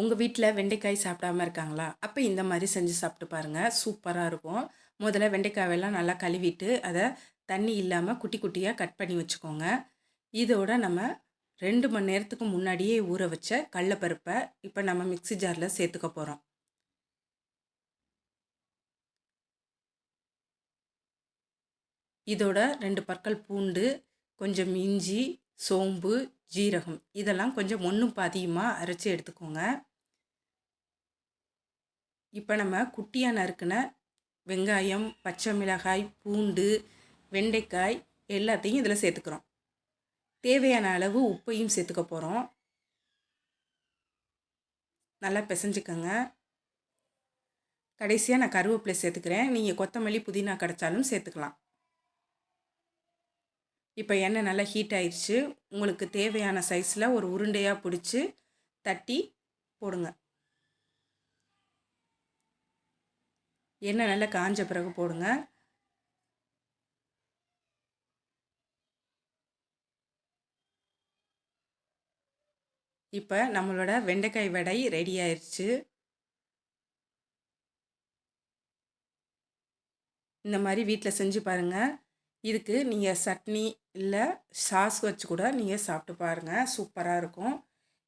உங்கள் வீட்டில் வெண்டைக்காய் சாப்பிடாம இருக்காங்களா? அப்போ இந்த மாதிரி செஞ்சு சாப்பிட்டு பாருங்கள் சூப்பராக இருக்கும். முதல்ல வெண்டைக்காயெல்லாம் நல்லா கழுவிட்டு அதை தண்ணி இல்லாமல் குட்டி குட்டியாக கட் பண்ணி வச்சுக்கோங்க. இதோட நம்ம ரெண்டு மணி நேரத்துக்கு முன்னாடியே ஊற வச்ச கடலப்பருப்பை இப்போ நம்ம மிக்சி ஜாரில் சேர்த்துக்க போகிறோம் இதோட ரெண்டு பற்கள் பூண்டு கொஞ்சம் இஞ்சி சோம்பு ஜீரகம் இதெல்லாம் கொஞ்சம் ஒன்றும் பாதியமாக அரைச்சி எடுத்துக்கோங்க. இப்போ நம்ம குட்டியாக நறுக்கின வெங்காயம் பச்சை மிளகாய் பூண்டு வெண்டைக்காய் எல்லாத்தையும் இதில் சேர்த்துக்கிறோம். தேவையான அளவு உப்பையும் சேர்த்துக்க போகிறோம் நல்லா பிசைஞ்சுக்கோங்க. கடைசியாக நான் கருவேப்பிலை சேர்த்துக்கிறேன். நீங்கள் கொத்தமல்லி புதினா கிடச்சாலும் சேர்த்துக்கலாம். இப்போ எண்ணெய் நல்லா ஹீட் ஆயிடுச்சு. உங்களுக்கு தேவையான சைஸில் ஒரு உருண்டையாக பிடிச்சி தட்டி போடுங்க. எண்ணெய் நல்லா காஞ்ச பிறகு போடுங்க. இப்போ நம்மளோட வெண்டைக்காய் வடை ரெடி ஆயிடுச்சு இந்த மாதிரி வீட்டில் செஞ்சு பாருங்கள் இதுக்கு நீங்கள் சட்னி இல்லை சாஸ் வச்சு கூட நீங்கள் சாப்பிட்டு பாருங்கள் சூப்பராக இருக்கும்.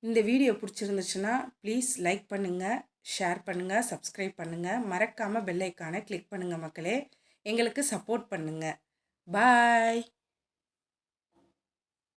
இந்த வீடியோ பிடிச்சிருந்துச்சுன்னா ப்ளீஸ் லைக் பண்ணுங்கள் ஷேர் பண்ணுங்கள் சப்ஸ்கிரைப் பண்ணுங்கள் மறக்காமல் பெல் ஐக்கானை கிளிக் பண்ணுங்கள் மக்களே. எங்களுக்கு சப்போர்ட் பண்ணுங்கள் பாய்.